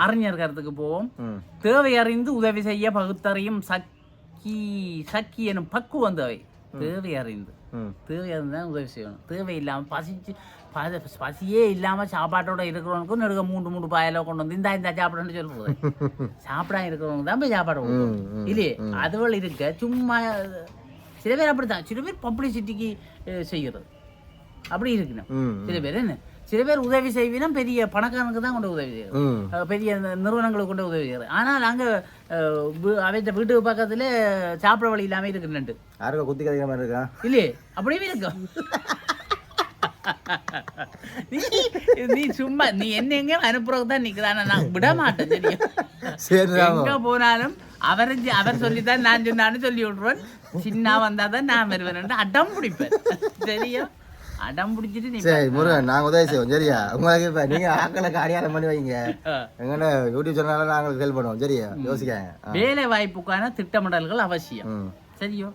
அறிஞர் கருத்துக்கு போவோம். தேவை அறிந்து உதவி செய்ய பகுத்தறியும் சக்கி சக்கி எனும் பக்குவம் தேவை. தேவை அறிந்து. தேவை அறிந்து தான் உதவி செய்யணும். தேவை இல்லாமல் பசிச்சு பசி- பசியே இல்லாமல் சாப்பாட்டோட இருக்கிறவனுக்கும் நெடுக்க மூன்று மூணு பாயில கொண்டு வந்து இந்த இந்த சாப்பிடணும்னு சொல்லுறது சாப்பிடாம இருக்கிறவங்க தான் போய் சாப்பாடு இல்லையே? அதுவள் இருக்க சும்மா சில பேர் அப்படித்தான். சில பேர் பப்ளிசிட்டிக்கு செய்கிறது அப்படி இருக்கணும். சில பேர் என்ன? சில பேர் உதவி செய்வினா பெரிய பணக்காரனுக்கு தான் கொண்டு உதவி செய்யறது. பெரிய நிறுவனங்களுக்கு கொண்டு உதவி செய்யறது. ஆனால் அங்கே அவைத்த வீட்டுக்கு பக்கத்துல சாப்பிட வழி இல்லாமல் இருக்குன்னு யாருக்கா குத்தி கதைக்கிற மாதிரி இருக்கா? இல்லையே அப்படியே இருக்கும். நீ சும்மா நீ என்ன எங்க அனுப்புறதுக்கு தான் நிக்கிறான நான் விட மாட்டேன் தெரியும். எங்க போனாலும் அவர் அவர் சொல்லித்தான் நான் சொன்னான்னு சொல்லி விட்ருவேன் சின்ன வந்தாதான் நான் வருவேன் அடம் பிடிப்பேன். தெரியும்? அடம் பிடிச்சிட்டு நீ சரி முருகன் நாங்க உதவி செய்வோம் சரியா? உங்களுக்கு இப்ப நீங்க ஆக்களுக்கு அடையாளம் பண்ணி வைங்க. எங்கட யூடியூப் சேனல்ல நாங்களுக்கு ஹெல்ப் பண்ணுவோம் சரியா? யோசிக்காங்க. வேலை வாய்ப்புக்கான திட்டமிடல்கள் அவசியம். சரியோ?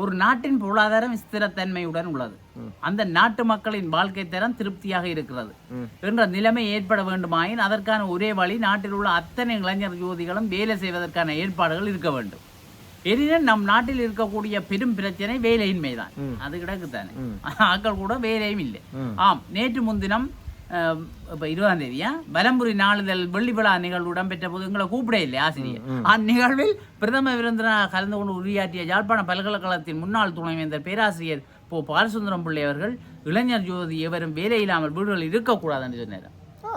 ஒரு நாட்டின் பொருளாதாரம் ஸ்திரத்தன்மையுடன் உள்ளது. அந்த நாட்டு மக்களின் வாழ்க்கை தரம் திருப்தியாக இருக்கிறது. என்ற நிலைமை ஏற்பட வேண்டுமாயின் அதற்கான ஒரே வழி நாட்டில் உள்ள அத்தனை இளைஞர் யுவதிகளும் வேலை செய்வதற்கான ஏற்பாடுகள் இருக்க வேண்டும். எனினும் நம் நாட்டில் இருக்கக்கூடிய பெரும் பிரச்சனை வேலையின்மைதான். அது கிடக்குத்தானே ஆக்கள் கூட வேலையும் இல்லை. ஆம் நேற்று முன்தினம் இப்ப இருபதாம் தேதியா? பலம்புரி நாளிதழ் வெள்ளி விழா நிகழ்வு இடம்பெற்ற போது எங்களை கூப்பிட இல்லை ஆசிரியர். அந்நிகழ்வில் பிரதம விருந்தினராக கலந்து கொண்டு உரையாற்றிய யாழ்ப்பாண பல்கலைக்கழகத்தின் முன்னாள் துணைவேந்தர் பேராசிரியர் போ. பாலசுந்தரம் பிள்ளை அவர்கள் இளைஞர் ஜோதி எவரும் வேலை இல்லாமல் வீடுகளில் இருக்கக்கூடாதுன்னு சொன்னார்.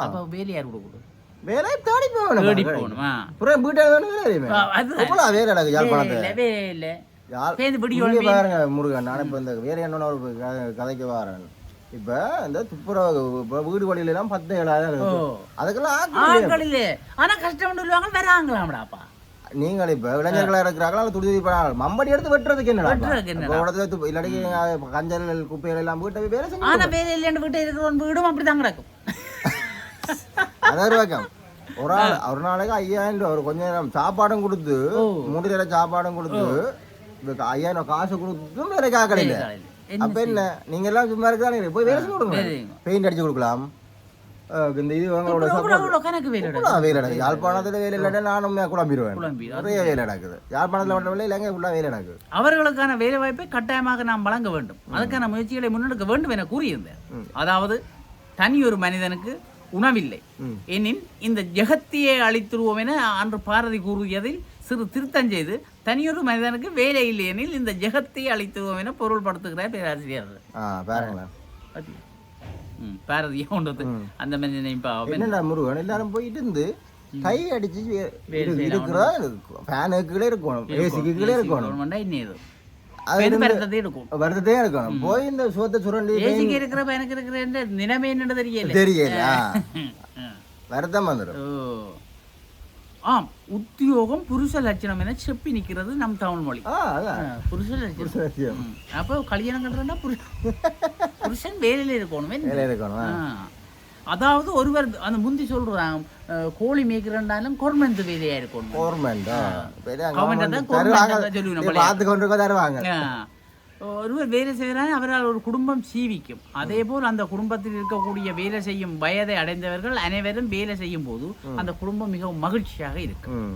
அப்ப வேலை யார் கொடுக்கக்கூடாது வேலை தேடி போகணும்? தேடி போகணுமா? அப்புறம் வீட்டில் வேணும். வேலை அதுதான். வேலை வேலை பாருங்க முருகன். நான் இப்போ இந்த வேற என்ன ஒரு கதைக்கு வரேன். இப்போ இந்த துப்புரவு வீடு வழியில எல்லாம் பத்து ஏழாயிரம் அதுக்கெல்லாம் ஆட்கள் இல்ல சொல்லுவாங்க வராங்களாம்டாப்பா நீங்கள் இப்ப இளைஞர்களா இருக்கிறாங்களா துடி துடிப்பாங்க மம்படி எடுத்து வெட்டுறதுக்கு என்ன துப்பு- இல்லாட்டி கஞ்சல் குப்பைகள் எல்லாம் வீட்டை வேலை ஆனா வேலை இல்லைன்னு வீட்டை இருக்கிறவன் வீடும் அப்படிதான் கிடக்கும். அதான் வைக்கம் ஒரு ஆள் ஒரு நாளைக்கு ஐயாயிரம் ரூபா ஒரு கொஞ்ச நேரம் சாப்பாடும் கொடுத்து மூணு நேரம் சாப்பாடும் கொடுத்து ஐயாயிரம் காசு கொடுத்தும் இல்ல என்ன அப்ப என்ன? நீங்க எல்லாம் சும்மா இருக்கிறாங்க போய் வேலை கொடுங்க. பெயிண்ட் அடிச்சு கொடுக்கலாம். இந்த இது வேலை யாழ்ப்பாணத்துல வேலை இல்லாட்டா நானும் குழம்பிடுவேன். குழம்பி நிறைய வேலை நடக்குது. யாழ்ப்பாணத்துல மட்டும் இல்லை இலங்கை ஃபுல்லா வேலை நடக்குது. அவர்களுக்கான வேலை வாய்ப்பை கட்டாயமாக நாம் வழங்க வேண்டும். அதுக்கான முயற்சிகளை முன்னெடுக்க வேண்டும் என கூறியிருந்தேன். அதாவது தனி ஒரு மனிதனுக்கு உணவில்லை. எனின் இந்த ஜெகத்தியை அளித்துருவோம் என அன்று பாரதி கூறியதில் சிறு திருத்தம் செய்து தனியொரு மனிதனுக்கு வேலை இல்லை எனில் இந்த ஜெகத்தை அளித்துருவோம் என பொருள்படுத்துகிறார் பேராசிரியர். பாரதியை கொண்டது அந்த மனிதனை என்னடா முருகன்? எல்லாரும் போயிட்டு இருந்து கை அடிச்சு இருக்கிறதா? கீழே இருக்கணும். வருத்தத்தே இருக்கணும் போய் இந்த சோத்தை சுரண்டி ஏசிக்கு இருக்கிற எனக்கு இருக்கிற நிலைமை என்னன்னு தெரியல. தெரியல. வருத்தம் வந்துடும். ஆம். உத்தியோகம் புருஷ லட்சணம் என செப்பி நிக்கிறது நம் தமிழ் மொழி. புருஷ லட்சணம். அப்போ கல்யாணம் கட்டுறா புருஷன் வேலையில இருக்கணும். என்ன? வேலை இருக்கணும். அதாவது ஒருவர் அந்த முந்தி சொல்றாங்க கோழி மேய்க்கிறண்டாலும் கவர்மெண்ட் வேலையா இருக்கணும் கவர்மெண்ட் Government தான் government தான் சொல்லுவோம் நம்மளே. பார்த்து கொண்டு இருக்கோ தருவாங்க. ஆ. ஒருவர் வேலை செய்கிறார் அவரால் ஒரு குடும்பம் சீவிக்கும். அதே போல் அந்த குடும்பத்தில் இருக்கக்கூடிய வேலை செய்யும் வயதை அடைந்தவர்கள் அனைவரும் வேலை செய்யும் போது அந்த குடும்பம் மிகவும் மகிழ்ச்சியாக இருக்கும்?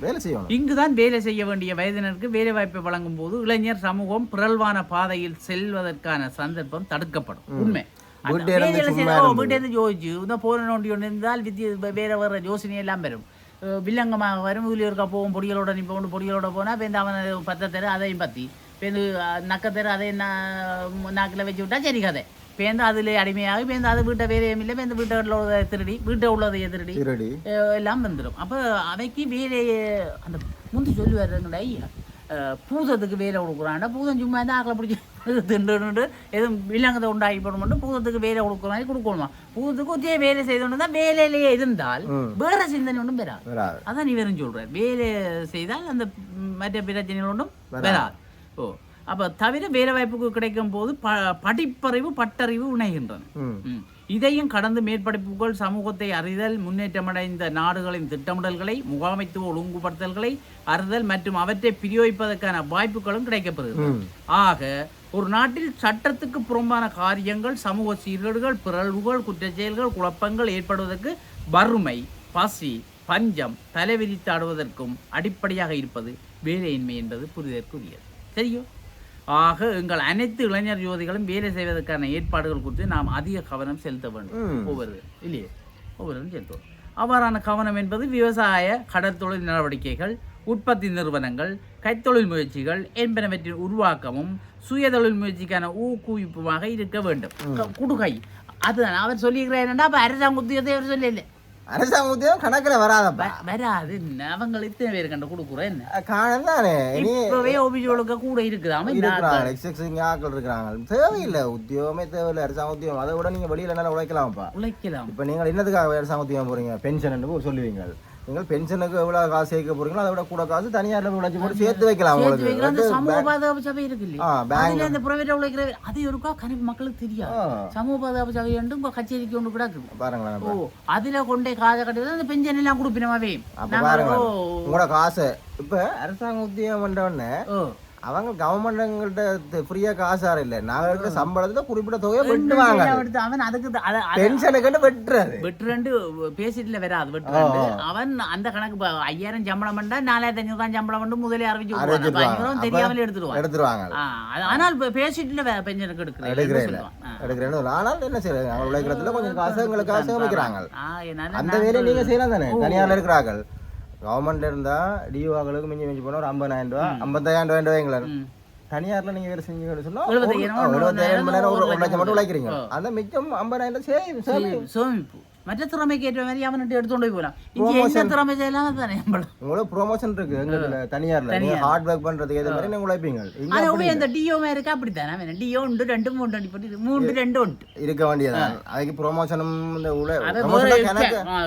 வேலை செய்யணும். இங்குதான் வேலை செய்ய வேண்டிய வயதினருக்கு வேலை வாய்ப்பை வழங்கும் போது இளைஞர் சமூகம் பிறழ்வான பாதையில் செல்வதற்கான சந்தர்ப்பம் தடுக்கப்படும். உண்மை. நோண்டி ஒன்று இருந்தால் வித்திய வேற வேற யோசனை எல்லாம் வரும் அஹ் வில்லங்கமாக வரும் ஊழியருக்கா போவோம் பொடிகளோட நீ போகணும் பொடிகளோட போனால் பேருந்து அவன் பத்தை தர அதையும் பற்றி பேருந்து நக்க தர அதையும் நாக்கில் வச்சு விட்டா சரி கதை பேருந்து அதில் அடிமையாகி பேருந்து அது வீட்டை வேலையும் இல்லை பேருந்து வீட்டை உள்ளதை திருடி வீட்டை உள்ளதையே திருடி எல்லாம் வந்துடும் அப்போ அவைக்கு வேலையை அந்த முந்தி சொல்லுவார் எங்கள்ட ஐயா பூதத்துக்கு வேலை கொடுக்குறான்டா. பூதம் சும்மா இருந்தால் ஆக்களை பிடிச்சி திண்டுட்டு எதுவும் வில்லங்கத்தை உண்டாக்கி போட மட்டும் பூதத்துக்கு வேலை கொடுக்குற மாதிரி கொடுக்கணுமா? பூதத்துக்கு ஒத்தியே வேலை செய்தோன்னு தான் வேலையிலேயே இருந்தால் வேற சிந்தனை ஒன்றும் பெறாது. வராது. அதான் நீ வெறும் சொல்ற வேலை செய்தால் அந்த மற்ற பிரச்சனைகள் ஒன்றும் வராது. ஓ அப்போ தவிர வேலை வாய்ப்புக்கு கிடைக்கும் போது ப படிப்பறிவு பட்டறிவு. ம். இதையும் கடந்து மேற்படிப்புகள் சமூகத்தை அறிதல் முன்னேற்றமடைந்த நாடுகளின் திட்டமிடல்களை முகாமைத்துவ ஒழுங்குபடுத்தல்களை அறிதல் மற்றும் அவற்றை பிரயோகிப்பதற்கான வாய்ப்புகளும் கிடைக்கப்படுகிறது ஆக ஒரு நாட்டில் சட்டத்துக்கு புறம்பான காரியங்கள் சமூக சீர்கேடுகள் பிறழ்வுகள் குற்றச்செயல்கள் குழப்பங்கள் ஏற்படுவதற்கு வறுமை பசி பஞ்சம் தலைவிரித்தாடுவதற்கும் அடிப்படையாக இருப்பது வேலையின்மை என்பது புரிதற்குரியது. சரியோ? ஆக எங்கள் அனைத்து இளைஞர் யுவதிகளும் வேலை செய்வதற்கான ஏற்பாடுகள் குறித்து நாம் அதிக கவனம் செலுத்த வேண்டும். ஒவ்வொரு இல்லையே? ஒவ்வொருவரும் செலுத்துவோம். அவ்வாறான கவனம் என்பது விவசாய கடற்தொழில் நடவடிக்கைகள் உற்பத்தி நிறுவனங்கள் கைத்தொழில் முயற்சிகள் என்பனவற்றின் உருவாக்கமும் சுயதொழில் முயற்சிக்கான ஊக்குவிப்புமாக இருக்க வேண்டும். குடுகை. அதுதான் அவர் சொல்லியிருக்கிறார் அப்ப அரசாங்க உத்தியோகத்தை அவர் சொல்லல. அரசாங்க உத்தியோகம் கணக்கில் வராதப்பா. வராது. அவங்களுக்கு இத்தனை பேர் கண்ட கொடுக்குறோம் என்ன? காரணம் தானே? இனி இப்பவே ஒபிஜோளுக்கு கூட இந்த இருக்கிறாங்க. எக்ஸிங் ஆட்கள் இருக்கிறாங்க. தேவையில்லை. உத்தியோகமே தேவையில்லை. அரசாங்க உத்தியோகம் அதை விட நீங்க வெளியில நல்லா உழைக்கலாம்ப்பா. உழைக்கலாம். இப்போ நீங்கள் என்னதுக்காக அரசாங்க உத்தியோகம் போறீங்க பென்ஷன் சொல்லுவீங்க நீங்கள் பென்ஷனுக்கு எவ்வளவு காசு சேர்க்க போறீங்களோ அதை விட கூட காசு தனியார்ல உழைச்சி போட்டு சேர்த்து வைக்கலாம் உங்களுக்கு. சமூக பாதுகாப்பு சபை இருக்கு இல்லையா அதுல இந்த பிரைவேட் உழைக்கிற அது இருக்கா? கணக்கு மக்களுக்கு தெரியாது. சமூக பாதுகாப்பு சபை உண்டு உங்க கச்சேரிக்கு ஒன்று கூட இருக்குது பாருங்களேன் ஓ. அதுல கொண்டே காதை கட்டுறது அந்த பென்ஷன் எல்லாம் கொடுப்பினமாவே. அப்ப பாருங்க உங்களோட காசு. இப்ப அரசாங்க உத்தியோகம் பண்றவொடனே ஓ. அவங்க கவர்மெண்ட்கிட்ட ஃப்ரீயா காசாரு இல்ல. நாங்க இருக்கிற சம்பளத்துல குறிப்பிட்ட தொகையை வெட்டு ரெண்டு வாங்க எல்லாம் எடுத்து அவன் அதுக்கு பென்ஷனுக்கு வெட்டுறாரு. வெட்டுரெண்டு பேசிட்டுல வராது வெட்டுரெண்டு அவன் அந்த கணக்கு ஐயாயிரம் சம்பளம் பண்ணா நாலாயிரத்தி ஐநூறு தான் சம்பளம் பண்ணி முதலே அறிவிச்சு தெரியாமலே எடுத்துருவாங்க. அது- ஆனால் பேசிட்டுல பென்ஷனுக்கு எடுக்கிறேன் எடுக்கிறேன் எடுக்கிறேன்னு சொல்லலாம். ஆனால் என்ன செய்யறது? அவங்க உழைக்கிறதுல கொஞ்சம் காசு எங்களுக்கு காசு சமைக்கிறாங்க அந்த வேலையை நீங்க செய்யலாம் தானே? தனியார்ல இருக்கிறார்கள். கவர்மெண்ட்ல இருந்தா டிஓக்களுக்கு மிஞ்சி மிஞ்சி போனா ஒரு ஐம்பதாயிரம் ரூபா ஐம்பத்தாயிரம் ரூபாய் வைங்களேன் தனியார்ல நீங்க வேலை செஞ்சீங்கன்னு சொன்னா ஒரு- எழுபத்தாயிரம், மணி நேரம் லட்சம் மட்டும் உழைக்கிறீங்க. அந்த மிச்சம் ஐம்பதாயிரம் சோமிப்பு மற்ற திறமைக்கு ஏற்ற மாதிரி அவன்கிட்ட எடுத்துட்டு போய் போலாம் இங்க என்ன திறமை செய்யலாம் தானே சம்பளம் உங்களுக்கு ப்ரொமோஷன் இருக்கு எங்க தனியார்ல நீங்க ஹார்ட் ஒர்க் பண்றதுக்கு ஏற்ற மாதிரி நீங்க உழைப்பீங்க ஆனா உபயோக இந்த டிஓ மாதிரி இருக்கு அப்படித்தானே அவன் டிஓ உண்டு ரெண்டு மூணு அடி போட்டு மூன்று ரெண்டு உண்டு இருக்க வேண்டியதான் அதுக்கு ப்ரொமோஷனும் இந்த உழை அதை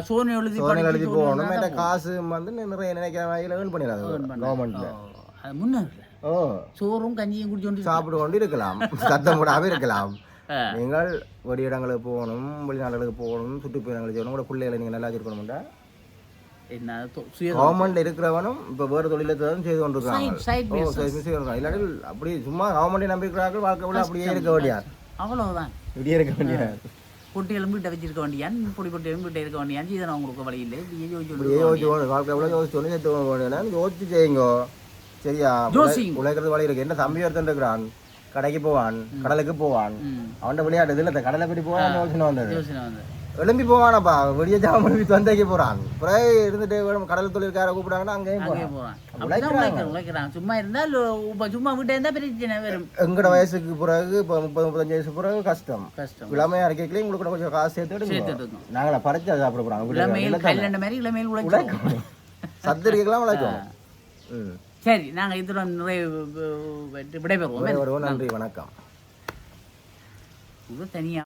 சோனி எழுதி சோனி எழுதி போகணும் இந்த காசு வந்து நிறைய நினைக்கிற வகையில் ஏர்ன் பண்ணிடாது கவர்மெண்ட்ல அது ஓ சோறும் கஞ்சியும் குடிச்சோண்டு சாப்பிட்டு கொண்டு இருக்கலாம் சத்தம் போடாம இருக்கலாம். நீங்கள் வெளி இடங்களுக்கு போகணும் வெளிநாடுகளுக்கு போகணும் சுற்றுப்பயணங்களுக்கு செய்யணும். கூட பிள்ளைகளை நீங்கள் நல்லா சுய கவர்மெண்ட்ல இருக்கிறவனும் இப்போ வேறு தொழிலை செய்து கொண்டிருக்காங்க இல்லாட்டி அப்படி சும்மா கவர்மெண்ட்டை நம்பிக்கிறார்கள் வாழ்க்கை அப்படியே இருக்க வேண்டியார் அவ்வளவுதான். இப்படியே இருக்க வேண்டியார் பொட்டிகளும் வீட்டை வச்சிருக்க வேண்டியான் பொடி பொட்டிகளும் வீட்டை இருக்க வேண்டியான் இதனை உங்களுக்கு வழி இல்லை வாழ்க்கை உள்ள யோசிச்சு வேண்டியதான் யோசிச்சு செய்யுங்க. சரியா. உழைக்கிறது வழி இருக்கு. என்ன தம்பி ஒருத்தன் இருக்கிறான். கடைக்கு போவான் கடலுக்கு போவான். அவன்கிட்ட விளையாட்டு இதுல இந்த கடலை பற்றி போவான் யோசனை வந்தது. எழும்பி போவானப்பா விடிய ஜாம எழுப்பி தந்தைக்கு போறான். பிறகு இருந்துட்டு கடல் தொழிற்கார கூப்பிடாங்கன்னா அங்கேயும் அங்கே போறான். சும்மா இருந்தால் சும்மா வீட்டை இருந்தா பிரச்சனை வரும் எங்கட வயசுக்கு பிறகு இப்போ முப்பது முப்பத்தஞ்சு வயசு பிறகு கஷ்டம். கஷ்டம். இளமையா இருக்கைக்குள்ளே உங்களுக்கு கொஞ்சம் காசு சேர்த்து. நாங்கள பறிச்சு சாப்பிட போறாங்க இளமையில் கையிலண்ட மாதிரி இளமையில் உழைக்கிறோம் சத்து இருக்கலாம் உழைக்கும் ம். சரி நாங்க இதுடன் நிறைவு விடைபெறுவோம். நன்றி. வணக்கம். இது தனியா